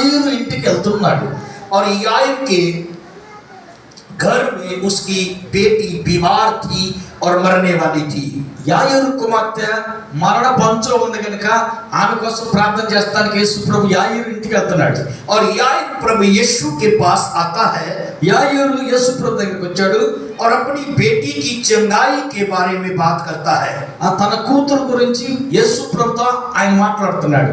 యాయీరు ఇంటికి వెళ్తున్నాడు और याir के घर में उसकी बेटी बीमार थी और मरने वाली थी యాయూరు కుమార్తె మరణ పంచలో ఉంది కనుక ఆమె కోసం ప్రార్థన చేస్తానికి యేసు ప్రభు యాయూరు ఇంటికి వెళ్తున్నాడు और यार प्रभु यीशु के पास आता है యాయూరు యేసు ప్రభు దగ్గరికి వచ్చాడు और अपनी बेटी की चंगाई के बारे में बात करता है ఆ తన కూతురు గురించి యేసు ప్రభుతో ఆయన మాట్లాడుతున్నాడు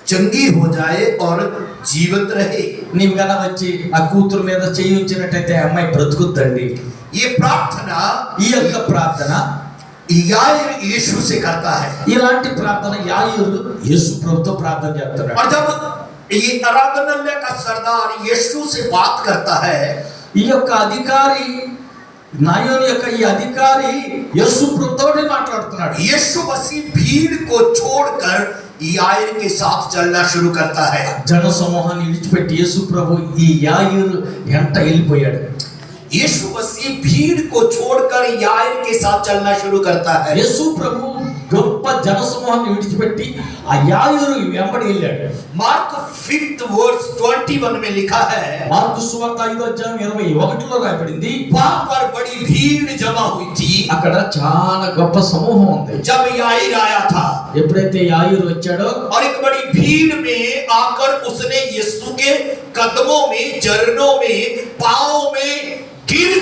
चंगी हो जाए और जीवित रहे నీవు గన వచ్చి ఆ కూతురు మీద చెయ్యి ఉంచినట్టయితే ఆ అమ్మాయి బ్రతుకుద్దండి ये प्रार्थना ఈ యొక్క ప్రార్థన यार यीशु से करता है ఇలాంటి ప్రార్థన యాయూరు యేసు ప్రభుతో ప్రార్థన చేస్తున్నాడు और जब ये आराधनालय का सरदार यीशु से बात करता है ఈ యొక్క అధికారి నాయోని యొక్క ఈ అధికారి యేసు ప్రభుతోనే మాట్లాడుతున్నాడు यीशु मसीह भीड़ को छोड़कर यार के साथ चलना शुरू करता है జన సమూహాన్ని విడిచిపెట్టి యేసు ప్రభు ఈ యాయూరు ఎంట వెళ్ళిపోయాడు यीशु मसीह भीड़ को छोड़कर यार के साथ चलना शुरू करता है యేసు ప్రభు గొప్ప జన సమూహాన్ని విడిచిపెట్టి ఆ యాయూరు వెంబడి వెళ్ళాడు मार्क फिफ्थ वर्स 21 में लिखा है మార్కు సువార్త ఐదో అధ్యాయం ఇరవై ఒకటిలో రాయబడింది वहां पर बड़ी भीड़ जमा हुई थी అక్కడ చాలా గొప్ప సమూహం ఉంది जब याir आया था ఎప్పుడైతే యాయూరు వచ్చాడో और एक बड़ी भीड़ में आकर उसने यीशु के कदमों में चरणों में पाँव में गिर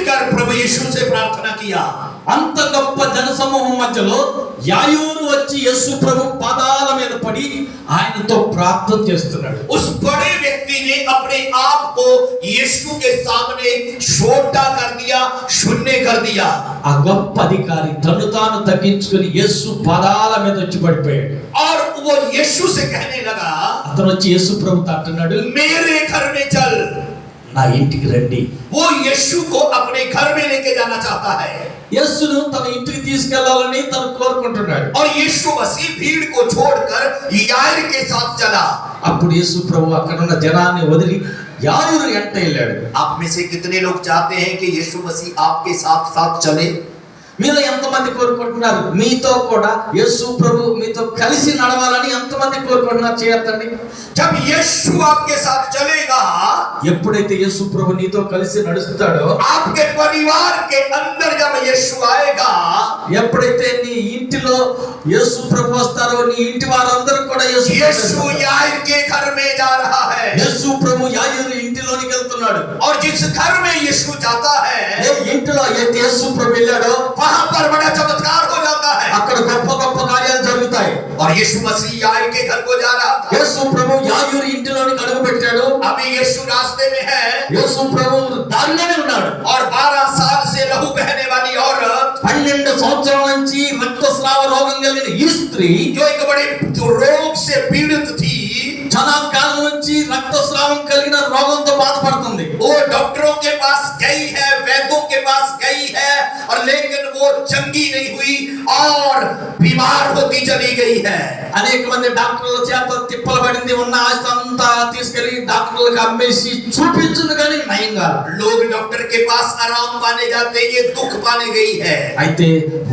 कर प्रभु यीशु से प्रार्थना किया అంత గొప్ప జన సమూహం మధ్యలో యాయూరు వచ్చి యేసు ప్రభు పాదాల మీద పడి ఆయనతో ప్రార్థన చేస్తున్నాడు उस बड़े व्यक्ति ने अपने आप को यीशु के सामने छोटा कर दिया शून्य कर दिया ఆ గొప్ప అధికారి తను తాను తగ్గించుకుని యేసు పాదాల మీద వచ్చి పడిపోయాడు और वो यीशु से कहने लगा అతను వచ్చి యేసు ప్రభుతో అంటున్నాడు मेरे घर में चल నా ఇంటికి రండి वो यीशु को अपने घर में लेके जाना चाहता है యేసును తన ఇంటికి తీసుకెళ్లాలని తను కోరుకుంటున్నాడు और यीशु मसीह भीड़ को छोड़कर यार के साथ चला అప్పుడు యేసు ప్రభు అక్కడ ఉన్న జనాన్ని వదిలి యాయూరు ఎంట వెళ్ళాడు आप में से कितने लोग चाहते हैं कि यीशु मसीह आपके साथ साथ चले మీలో ఎంతమంది కోరుకుంటున్నారు మీతో కూడా యేసు ప్రభు మీతో కలిసి నడవాలని ఎంతమంది కోరుకుంటున్నారు చేయొద్దండి जब यीशु आपके साथ चलेगा ఎప్పుడైతే యేసు ప్రభు నీతో కలిసి నడుస్తాడో పరివార్ కే అందర్ యేసు ఆయేగా ఎప్పుడైతే నీ ఇంటిలో యేసు ప్రభు వస్తారో నీ ఇంటి వారందరూ కూడా యేసు యేసు యాయిర్ కే ఘర్ మే జా రహా హై. యేసు ప్రభు యాయిర్ ఇంటిలోనికి వెళ్తున్నాడు. ఔర్ జిస్ ఘర్ మే యేసు జాతా హై ఏ ఇంటిలో యేసు ప్రభు వెళ్ళాడో వహా పర్ బడా చమత్కార్ और यीशु मसीह यार के घर को जा रहा था యేసు ప్రభు యాయూరు ఇంటిలోనికి అడుగు పెట్టాడు अभी यीशु रास्ते में है యేసు ప్రభు దారిలోనే ఉన్నాడు और 12 साल से लहू बहने वाली औरत పన్నెండు సంవత్సరాల నుంచి రక్తస్రావ రోగం కలిగిన ఈ స్త్రీ जो एक बड़े रोग से पीड़ित थी చాలా కాలం నుంచి రక్తస్రావం కలిగిన రోగంతో బాధపడుతుంది वो डॉक्टरों के पास गई है वैद्यों के पास गई है और लेकिन वो चंगी नहीं हुई और बीमार होती चली गई है అనేక మంది డాక్టర్ల చేత తిప్పలు పడింది ఉన్న ఆస్తి అంతా తీసుకెళ్లి డాక్టర్లకు అమ్మేసి చూపించింది కానీ నయం కాదు लोग डॉक्टर के पास आराम पाने जाते ये दुख पाने गई है అయితే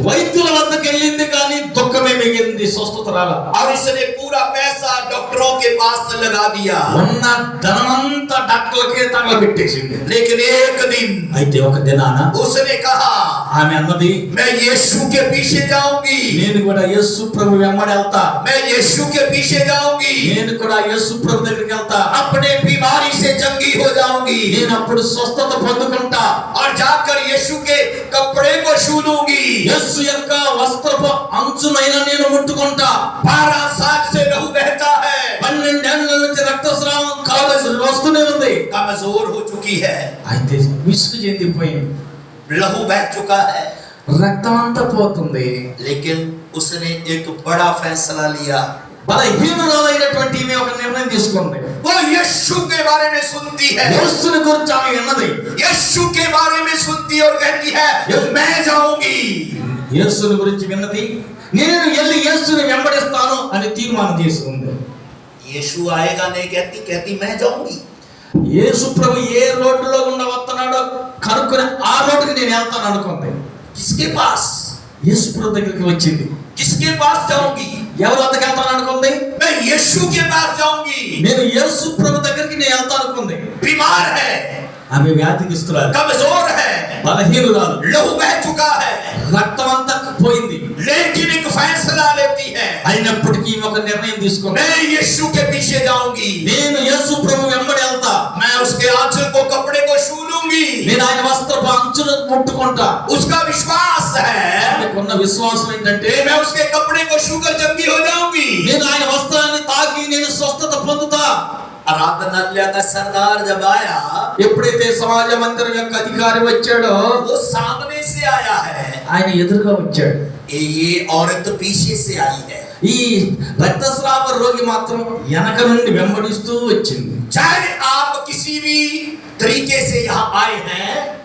వైద్యుల వద్దకు వెళ్ళింది కానీ దుఃఖమే మిగిలింది స్వస్థత రాల और इसने पूरा पैसा डॉक्टरों के पास लगा दिया ఉన్న ధనమంతా డాక్టర్లకే తగలబెట్టేసింది लेकिन एक दिन అయితే ఒక దినాన उसने कहा ఆమె అన్నది मैं यीशु के पीछे जाऊंगी నేను కూడా యేసు ప్రభు వెంబడి వెళ్తా मैं यीशु के पीछे जाऊंगी నేను కూడా యేసు ప్రభు దగ్గరికి వెళ్తా अपने बीमारी से चंगी हो जाऊंगी నేను అప్పుడు స్వస్థత పొందుకుంటా और जाकर यीशु के कपड़े को छू लूंगी యేసు యొక్క వస్త్రపు అంచునైన నేను ముట్టుకుంటా बारह साल से लहू बहता है పన్నెండేళ్ల నుంచి రక్తస్రావం కావలసి వస్తూనే ఉంది कमजोर हो चुकी है అయితే విసుగు చెందిపోయింది लहू बह चुका है రక్తం అంతా పోతుంది लेकिन उसने एक बड़ा फैसला लिया బలహీనురాలైనటువంటి ఈమె ఒక నిర్ణయం తీసుకుంది वो यीशु के बारे में सुनती है యేసుని గురించి ఆమె విన్నది यीशु के बारे में सुनती और कहती है मैं जाऊंगी యేసుని గురించి విన్నది నేను వెళ్ళి యేసుని వెంబడిస్తాను అని తీర్మానం చేసుకుంది यीशु आएगा नहीं कहती कहती मैं जाऊंगी యేసు ప్రభు ఏ రోడ్డులో ఉన్న వస్తున్నాడో కనుక్కుని ఆ రోడ్డుకి నేను వెళ్తాను అనుకుంది. కిస్కే పాస్. యేసు ప్రభు దగ్గరికి వచ్చింది. కిస్కే పాస్ జాਉਂਗੀ ఎవరు వద్దకు వెళ్తాను అనుకుంది? నేను యేసుకే పాస్ జాਉਂਗੀ నేను యేసు ప్రభు దగ్గరికి నేను వెళ్తాను అనుకుంది. బిమార్ ఆమె వ్యాధికిస్తున్నారు कमजोर है బలహీనురాలు लहू बह चुका है రక్తం అంతా పోయింది लेकिन एक फैसला लेती है అయినప్పటికీ ఈమె ఒక నిర్ణయం తీసుకుంది मैं यीशु के पीछे जाऊंगी నేను యేసు ప్రభు వెంబడి వెళ్తా मैं उसके आंचल को कपड़े को छू लूंगी నేను ఆయన వస్త్రపు అంచును ముట్టుకుంటా उसका विश्वास है ఉన్న విశ్వాసం ఏంటంటే कि मैं उसके कपड़े को छूकर चंगी हो जाऊंगी నేను ఆయన వస్త్రాన్ని తాకి నేను స్వస్థత పొందుతా सरदार जब आया एपड़े समाज मंदिर अधिकारी वचैड़ो वो सामने से आया है आए एदर का वचैड़ ये औरत तो पीछे से आई है रोगी मात्रम चाहे आप किसी भी तरीके से यहाँ आए हैं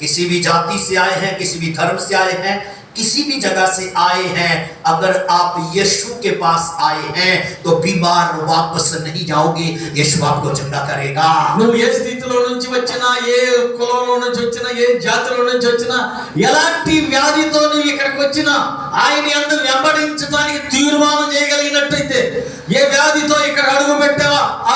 किसी भी जाति से आए हैं किसी भी धर्म से आए हैं किसी भी जगह से आए हैं अगर आप यीशु के पास आए हैं तो बीमार वापस नहीं जाओगे यीशु आपको चंगा करेगा నువ్వు ఏ స్థితిలో నుంచి వచ్చినా ఏ కులంలో నుంచి వచ్చినా ఏ జాతిలో నుంచి వచ్చినా ఎలాంటి వ్యాధితో నువ్వు ఇక్కడికి వచ్చినా ఆయన ఎందు వెంబడించడానికి తీర్మానం చేయగలిగినట్టయితే ఏ వ్యాధితో ఇక్కడ అడుగు పెట్టావా ఆ